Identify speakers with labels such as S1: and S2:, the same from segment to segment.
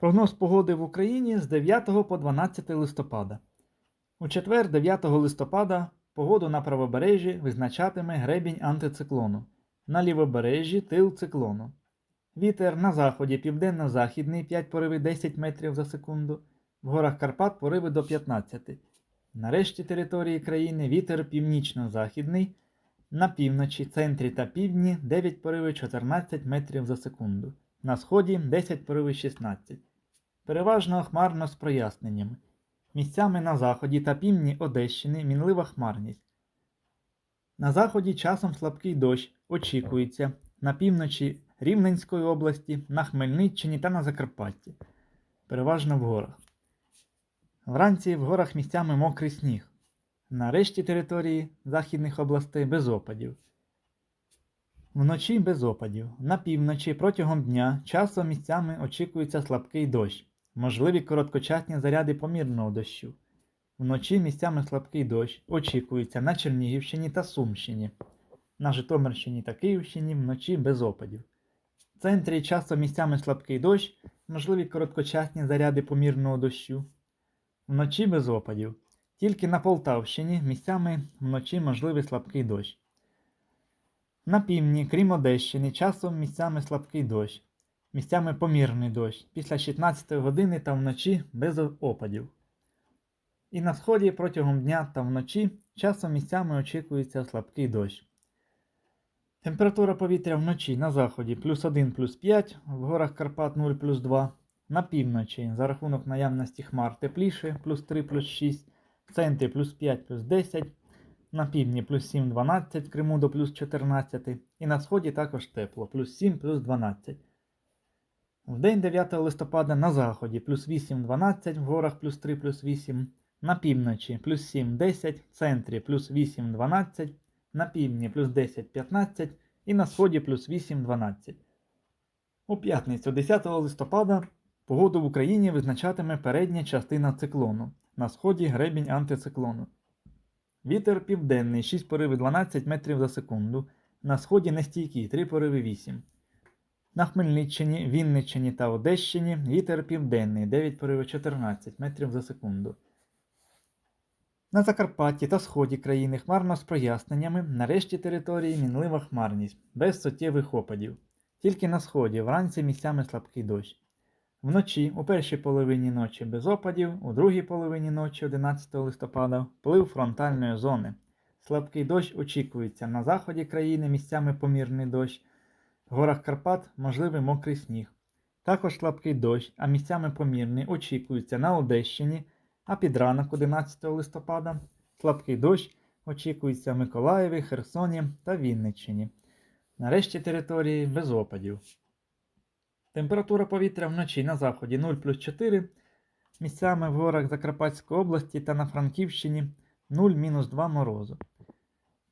S1: Прогноз погоди в Україні з 9 по 12 листопада. У четвер, 9 листопада, погоду на правобережжі визначатиме гребінь антициклону, на лівобережжі тил циклону. Вітер на заході південно-західний 5 пориви 10 метрів за секунду, в горах Карпат пориви до 15. На решті території країни вітер північно-західний, на півночі, центрі та півдні 9 пориви 14 метрів за секунду, на сході 10 пориви 16. Переважно хмарно з проясненнями. Місцями на заході та півдні Одещини мінлива хмарність. На заході часом слабкий дощ очікується, на півночі Рівненської області, на Хмельниччині та на Закарпатті. Переважно в горах. Вранці в горах місцями мокрий сніг. На решті території західних областей без опадів. Вночі без опадів. На півночі протягом дня часом місцями очікується слабкий дощ, можливі короткочасні заряди помірного дощу. Вночі місцями слабкий дощ очікується на Чернігівщині та Сумщині, на Житомирщині та Київщині вночі без опадів. В центрі часом місцями слабкий дощ, можливі короткочасні заряди помірного дощу. Вночі без опадів. Тільки на Полтавщині місцями вночі можливий слабкий дощ. На півдні, крім Одещини, часом місцями слабкий дощ, місцями помірний дощ після 16 години та вночі без опадів. І на сході протягом дня та вночі часом місцями очікується слабкий дощ. Температура повітря вночі на заході плюс 1 плюс 5, в горах Карпат 0 плюс 2, на півночі за рахунок наявності хмар тепліше плюс 3 плюс 6, в центрі плюс 5 плюс 10, на півдні плюс 7 12, в Криму до плюс 14 і на сході також тепло плюс 7 плюс 12. В день 9 листопада на заході плюс 8 12, в горах плюс 3 плюс 8, на півночі плюс 7 10, в центрі плюс 8 12, на півдні плюс 10 15 і на сході плюс 8 12. У п'ятницю 10 листопада погоду в Україні визначатиме передня частина циклону, на сході гребінь антициклону. Вітер південний 6 пориви 12 метрів за секунду, на сході нестійкий 3 пориви 8. На Хмельниччині, Вінниччині та Одещині вітер південний 9 пориви 14 метрів за секунду. На Закарпатті та сході країни хмарно з проясненнями, на решті території мінлива хмарність, без суттєвих опадів. Тільки на сході вранці місцями слабкий дощ. Вночі, у першій половині ночі без опадів, у другій половині ночі 11 листопада вплив фронтальної зони. Слабкий дощ очікується на заході країни місцями помірний дощ, в горах Карпат можливий мокрий сніг. Також слабкий дощ, а місцями помірний очікується на Одещині, а під ранок 11 листопада слабкий дощ очікується в Миколаєві, Херсоні та Вінниччині. Нарешті території без опадів. Температура повітря вночі на заході 0 плюс 4, місцями в горах Закарпатської області та на Франківщині 0-2 морозу.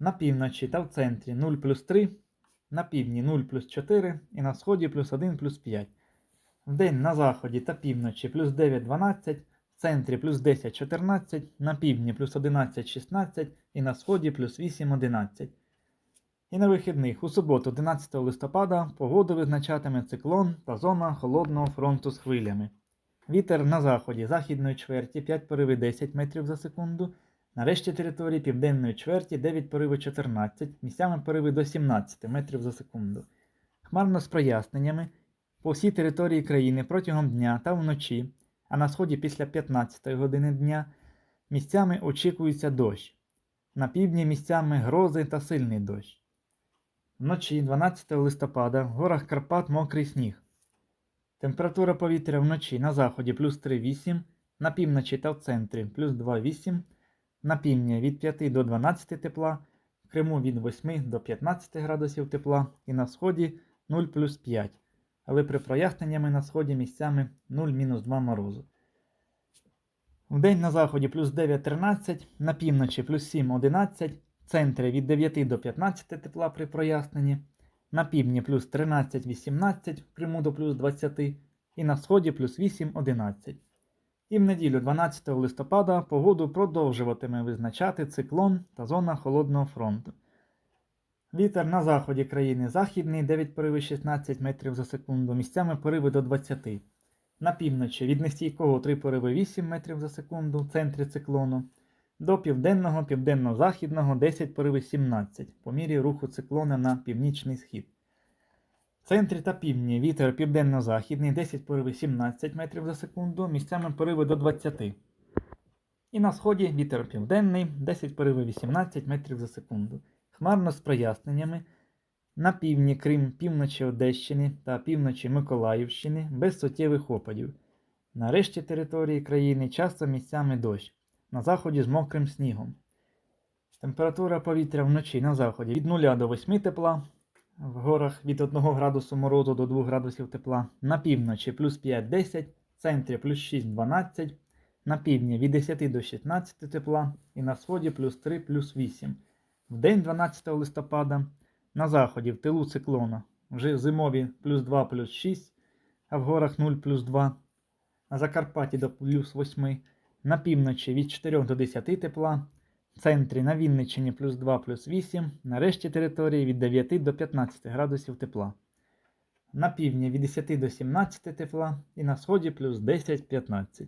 S1: На півночі та в центрі 0 плюс 3, на півдні 0 плюс 4 і на сході плюс 1 плюс 5. Вдень на заході та півночі плюс 9-12, в центрі плюс 10-14, на півдні плюс 11-16 і на сході плюс 8-11. І на вихідних у суботу, 11 листопада, погоду визначатиме циклон та зона холодного фронту з хвилями. Вітер на заході західної чверті 5 пориви 10 метрів за секунду, на решті території південної чверті 9 пориви 14, місцями пориви до 17 метрів за секунду. Хмарно з проясненнями по всій території країни протягом дня та вночі, а на сході після 15 години дня місцями очікується дощ. На півдні місцями грози та сильний дощ. Вночі 12 листопада в горах Карпат мокрий сніг. Температура повітря вночі на заході плюс 3,8, на півночі та в центрі плюс 2,8, на півдні від 5 до 12 тепла, в Криму від 8 до 15 градусів тепла і на сході 0 плюс 5, але при проясненнями на сході місцями 0-2 морозу. Вдень на заході плюс 9-13, на півночі плюс 7-11, в центрі від 9 до 15 тепла при проясненні, на півдні плюс 13-18, в Криму до плюс 20 і на сході плюс 8-11. І в неділю 12 листопада погоду продовжуватиме визначати циклон та зона холодного фронту. Вітер на заході країни західний 9 пориви 16 метрів за секунду, місцями пориви до 20. На півночі від нестійкого 3 пориви 8 метрів за секунду в центрі циклону. До південного, південно-західного 10 пориви 17 по мірі руху циклона на північний схід. Центрі та півдні вітер південно-західний 10 пориви 17 метрів за секунду, місцями пориви до 20. І на сході вітер південний 10 пориви 18 метрів за секунду. Хмарно з проясненнями. На півдні, крім півночі Одещини та півночі Миколаївщини, без суттєвих опадів. На решті території країни часто місцями дощ, на заході з мокрим снігом. Температура повітря вночі на заході від 0 до 8 тепла, в горах від 1 градусу морозу до 2 градусів тепла, на півночі плюс 5-10, в центрі плюс 6-12, на півдні від 10 до 16 тепла і на сході плюс 3 плюс 8. В день 12 листопада на заході в тилу циклона вже зимові плюс 2 плюс 6, а в горах 0 плюс 2, на Закарпатті до плюс 8, на півночі від 4 до 10 тепла, центрі на Вінниччині плюс 2 плюс 8, на решті території від 9 до 15 градусів тепла. На півдні від 10 до 17 тепла і на сході плюс 10-15.